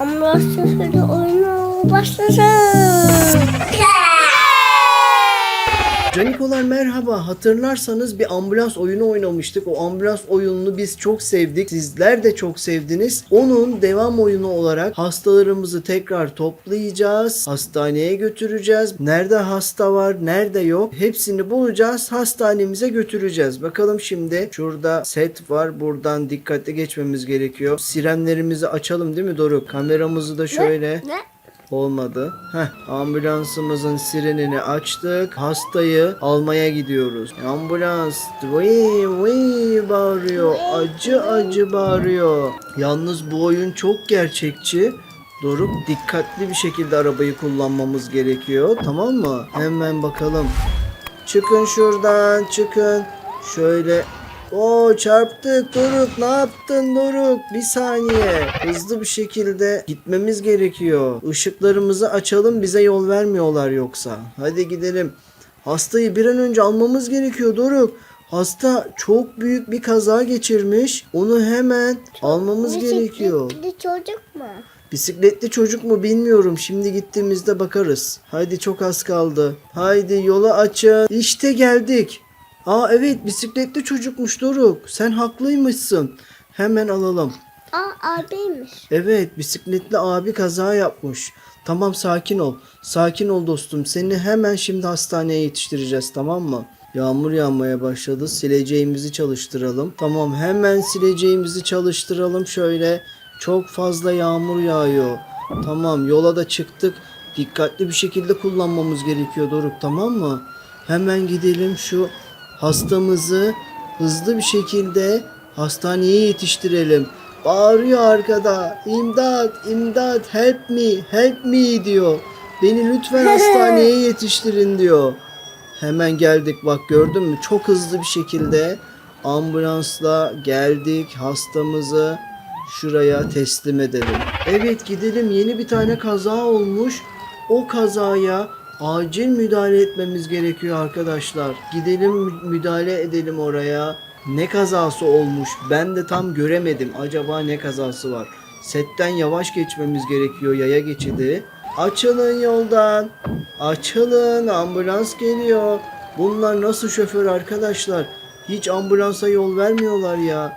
Ambulans şoförü oyunu başlasın. Canikolar merhaba. Hatırlarsanız bir ambulans oyunu oynamıştık. O ambulans oyununu biz çok sevdik. Sizler de çok sevdiniz. Onun devam oyunu olarak hastalarımızı tekrar toplayacağız. Hastaneye götüreceğiz. Nerede hasta var, nerede yok. Hepsini bulacağız. Hastanemize götüreceğiz. Bakalım şimdi şurada set var. Buradan dikkatli geçmemiz gerekiyor. Sirenlerimizi açalım değil mi Doruk? Kameramızı da şöyle Ne? Olmadı. Heh, ambulansımızın sirenini açtık. Hastayı almaya gidiyoruz. Ambulans vıy vıy bağırıyor. Acı acı bağırıyor. Yalnız bu oyun çok gerçekçi. Doruk dikkatli bir şekilde arabayı kullanmamız gerekiyor. Tamam mı? Hemen bakalım. Çıkın şuradan çıkın. Şöyle o çarptık Doruk ne yaptın Doruk bir saniye hızlı bir şekilde gitmemiz gerekiyor Işıklarımızı açalım bize yol vermiyorlar yoksa hadi gidelim hastayı bir an önce almamız gerekiyor Doruk hasta çok büyük bir kaza geçirmiş onu hemen almamız gerekiyor Bisikletli çocuk mu? Bisikletli çocuk mu bilmiyorum. Şimdi gittiğimizde bakarız. Haydi çok az kaldı. Haydi yolu açın. İşte geldik. Aa evet bisikletli çocukmuş Doruk. Sen haklıymışsın. Hemen alalım. Aa abiymiş. Evet bisikletli abi kaza yapmış. Tamam sakin ol. Sakin ol dostum. Seni hemen şimdi hastaneye yetiştireceğiz tamam mı? Yağmur yağmaya başladı. Sileceğimizi çalıştıralım. Tamam hemen sileceğimizi çalıştıralım şöyle. Çok fazla yağmur yağıyor. Tamam yola da çıktık. Dikkatli bir şekilde kullanmamız gerekiyor Doruk tamam mı? Hemen gidelim şu hastamızı hızlı bir şekilde hastaneye yetiştirelim. Bağırıyor arkada. İmdat, imdat, help me, help me diyor. Beni lütfen hastaneye yetiştirin diyor. Hemen geldik bak gördün mü? Çok hızlı bir şekilde ambulansla geldik hastamızı şuraya teslim edelim. Evet gidelim yeni bir tane kaza olmuş. O kazaya acil müdahale etmemiz gerekiyor arkadaşlar. Gidelim mü- müdahale edelim oraya. Ne kazası olmuş? Ben de tam göremedim. Acaba ne kazası var? Setten yavaş geçmemiz gerekiyor yaya geçidi. Açılın yoldan. Açılın ambulans geliyor. Bunlar nasıl şoför arkadaşlar? Hiç ambulansa yol vermiyorlar ya.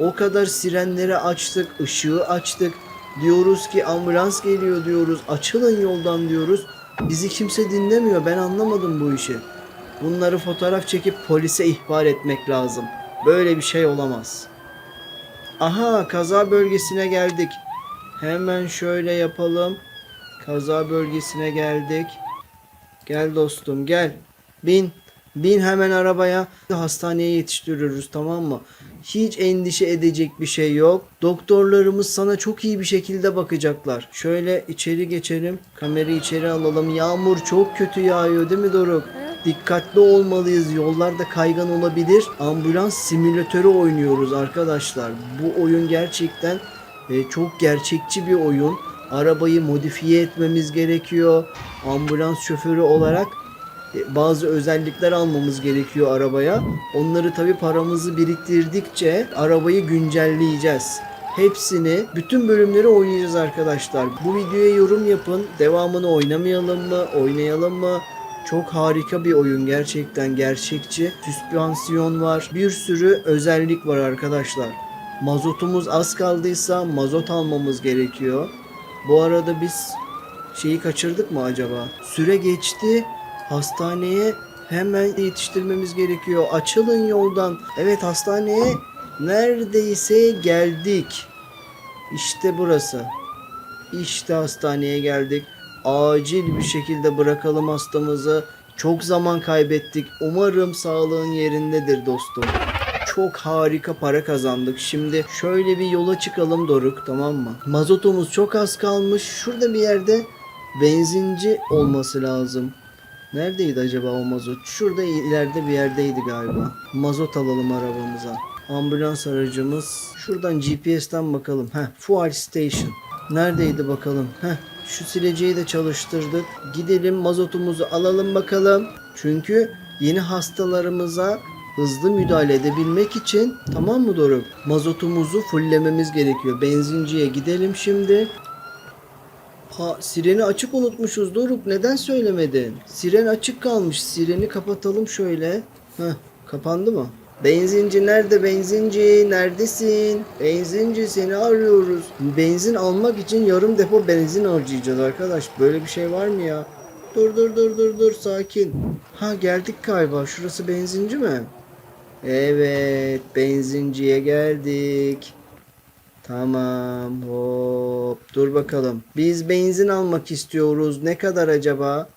O kadar sirenleri açtık, ışığı açtık. Diyoruz ki ambulans geliyor diyoruz. Açılın yoldan diyoruz. Bizi kimse dinlemiyor. Ben anlamadım bu işi. Bunları fotoğraf çekip polise ihbar etmek lazım. Böyle bir şey olamaz. Aha kaza bölgesine geldik. Hemen şöyle yapalım. Kaza bölgesine geldik. Gel dostum gel. Bin. Bin hemen arabaya. Hastaneye yetiştiriyoruz tamam mı? Hiç endişe edecek bir şey yok. Doktorlarımız sana çok iyi bir şekilde bakacaklar. Şöyle içeri geçelim. Kamerayı içeri alalım. Yağmur çok kötü yağıyor değil mi Doruk? Dikkatli olmalıyız. Yollarda kaygan olabilir. Ambulans simülatörü oynuyoruz arkadaşlar. Bu oyun gerçekten e, çok gerçekçi bir oyun. Arabayı modifiye etmemiz gerekiyor. Ambulans şoförü olarak bazı özellikler almamız gerekiyor arabaya. Onları tabi paramızı biriktirdikçe arabayı güncelleyeceğiz. Hepsini, bütün bölümleri oynayacağız arkadaşlar. Bu videoya yorum yapın. Devamını oynamayalım mı? Oynayalım mı? Çok harika bir oyun gerçekten gerçekçi. Süspansiyon var. Bir sürü özellik var arkadaşlar. Mazotumuz az kaldıysa mazot almamız gerekiyor. Bu arada biz şeyi kaçırdık mı acaba? Süre geçti. Hastaneye hemen yetiştirmemiz gerekiyor. Açılın yoldan. Evet hastaneye neredeyse geldik. İşte burası. İşte hastaneye geldik. Acil bir şekilde bırakalım hastamızı. Çok zaman kaybettik. Umarım sağlığın yerindedir dostum. Çok harika para kazandık. Şimdi şöyle bir yola çıkalım Doruk tamam mı? Mazotumuz çok az kalmış. Şurada bir yerde benzinci olması lazım. Neredeydi acaba o mazot? Şurada ileride bir yerdeydi galiba. Mazot alalım arabamıza. Ambulans aracımız. Şuradan GPS'ten bakalım. Heh, fuel station. Neredeydi bakalım? Heh, şu sileceği de çalıştırdık. Gidelim mazotumuzu alalım bakalım. Çünkü yeni hastalarımıza hızlı müdahale edebilmek için tamam mı Doruk? Mazotumuzu fulllememiz gerekiyor. Benzinciye gidelim şimdi. Ha sireni açık unutmuşuz Doruk. Neden söylemedin? Siren açık kalmış. Sireni kapatalım şöyle. Heh, kapandı mı? Benzinci nerede benzinci? Neredesin? Benzinci seni arıyoruz. Benzin almak için yarım depo benzin harcayacağız arkadaş. Böyle bir şey var mı ya? Dur dur dur dur dur sakin. Ha geldik galiba. Şurası benzinci mi? Evet benzinciye geldik. Tamam hop dur bakalım. Biz benzin almak istiyoruz. Ne kadar acaba?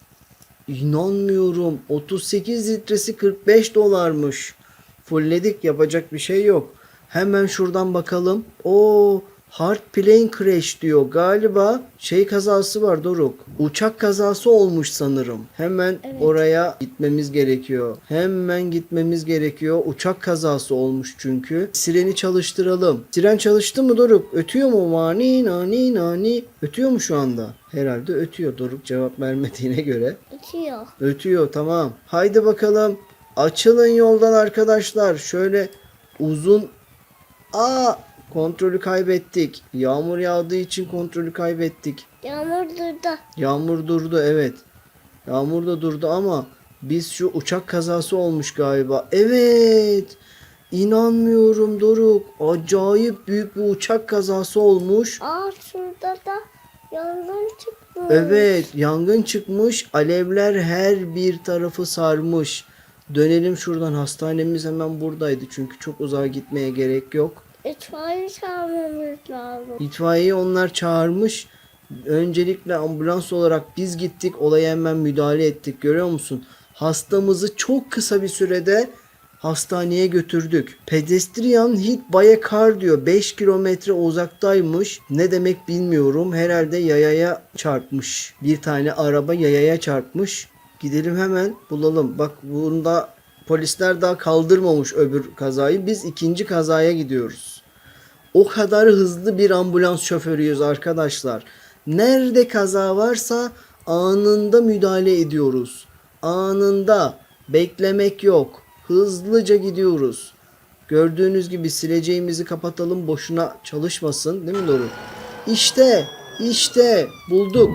İnanmıyorum. 38 litresi 45 dolarmış. Fullledik yapacak bir şey yok. Hemen şuradan bakalım. O hard plane crash diyor. Galiba şey kazası var Doruk. Uçak kazası olmuş sanırım. Hemen Evet. oraya gitmemiz gerekiyor. Hemen gitmemiz gerekiyor. Uçak kazası olmuş çünkü. Sireni çalıştıralım. Siren çalıştı mı Doruk? Ötüyor mu? Mani nani nani. Ötüyor mu şu anda? Herhalde ötüyor. Doruk cevap vermediğine göre. Uçuyor. Ötüyor tamam. Haydi bakalım. Açılın yoldan arkadaşlar. Şöyle uzun... Aa kontrolü kaybettik. Yağmur yağdığı için kontrolü kaybettik. Yağmur durdu. Yağmur durdu evet. Yağmur da durdu ama biz şu uçak kazası olmuş galiba. Evet. İnanmıyorum Doruk. Acayip büyük bir uçak kazası olmuş. Aa şurada da yangın çıkmış. Evet, yangın çıkmış. Alevler her bir tarafı sarmış. Dönelim şuradan. Hastanemiz hemen buradaydı. Çünkü çok uzağa gitmeye gerek yok. İtfaiye çağırmamız lazım. İtfaiyeyi onlar çağırmış. Öncelikle ambulans olarak biz gittik. Olaya hemen müdahale ettik. Görüyor musun? Hastamızı çok kısa bir sürede hastaneye götürdük. Pedestrian hit by a car diyor. 5 kilometre uzaktaymış. Ne demek bilmiyorum. Herhalde yayaya çarpmış. Bir tane araba yayaya çarpmış. Gidelim hemen bulalım. Bak bunda polisler daha kaldırmamış öbür kazayı. Biz ikinci kazaya gidiyoruz. O kadar hızlı bir ambulans şoförüyüz arkadaşlar. Nerede kaza varsa anında müdahale ediyoruz. Anında beklemek yok. Hızlıca gidiyoruz. Gördüğünüz gibi sileceğimizi kapatalım boşuna çalışmasın değil mi Doruk? İşte işte bulduk.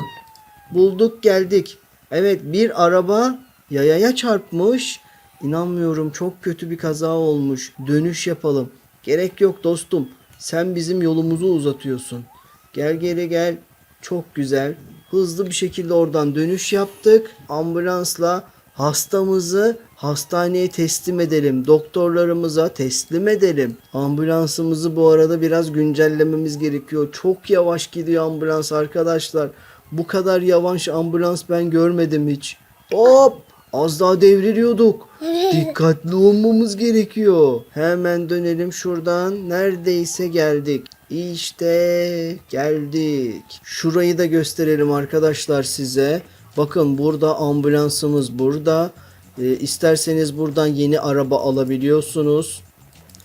Bulduk geldik. Evet bir araba yayaya çarpmış. İnanmıyorum çok kötü bir kaza olmuş. Dönüş yapalım. Gerek yok dostum. Sen bizim yolumuzu uzatıyorsun. Gel geri gel. Çok güzel. Hızlı bir şekilde oradan dönüş yaptık. Ambulansla hastamızı hastaneye teslim edelim. Doktorlarımıza teslim edelim. Ambulansımızı bu arada biraz güncellememiz gerekiyor. Çok yavaş gidiyor ambulans arkadaşlar. Bu kadar yavaş ambulans ben görmedim hiç. Hop! Az daha devriliyorduk. Dikkatli olmamız gerekiyor. Hemen dönelim şuradan. Neredeyse geldik. İşte geldik. Şurayı da gösterelim arkadaşlar size. Bakın burada ambulansımız burada. Ee, isterseniz buradan yeni araba alabiliyorsunuz.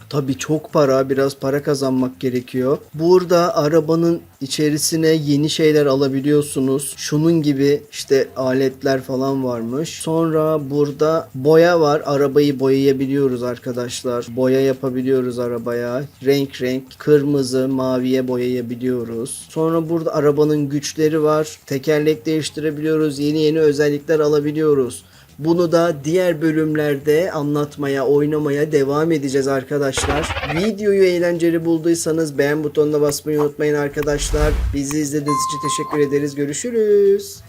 Tabii çok para, biraz para kazanmak gerekiyor. Burada arabanın içerisine yeni şeyler alabiliyorsunuz. Şunun gibi işte aletler falan varmış. Sonra burada boya var. Arabayı boyayabiliyoruz arkadaşlar. Boya yapabiliyoruz arabaya. Renk renk kırmızı, maviye boyayabiliyoruz. Sonra burada arabanın güçleri var. Tekerlek değiştirebiliyoruz. Yeni yeni özellikler alabiliyoruz. Bunu da diğer bölümlerde anlatmaya, oynamaya devam edeceğiz arkadaşlar. Videoyu eğlenceli bulduysanız beğen butonuna basmayı unutmayın arkadaşlar. Bizi izlediğiniz için teşekkür ederiz. Görüşürüz.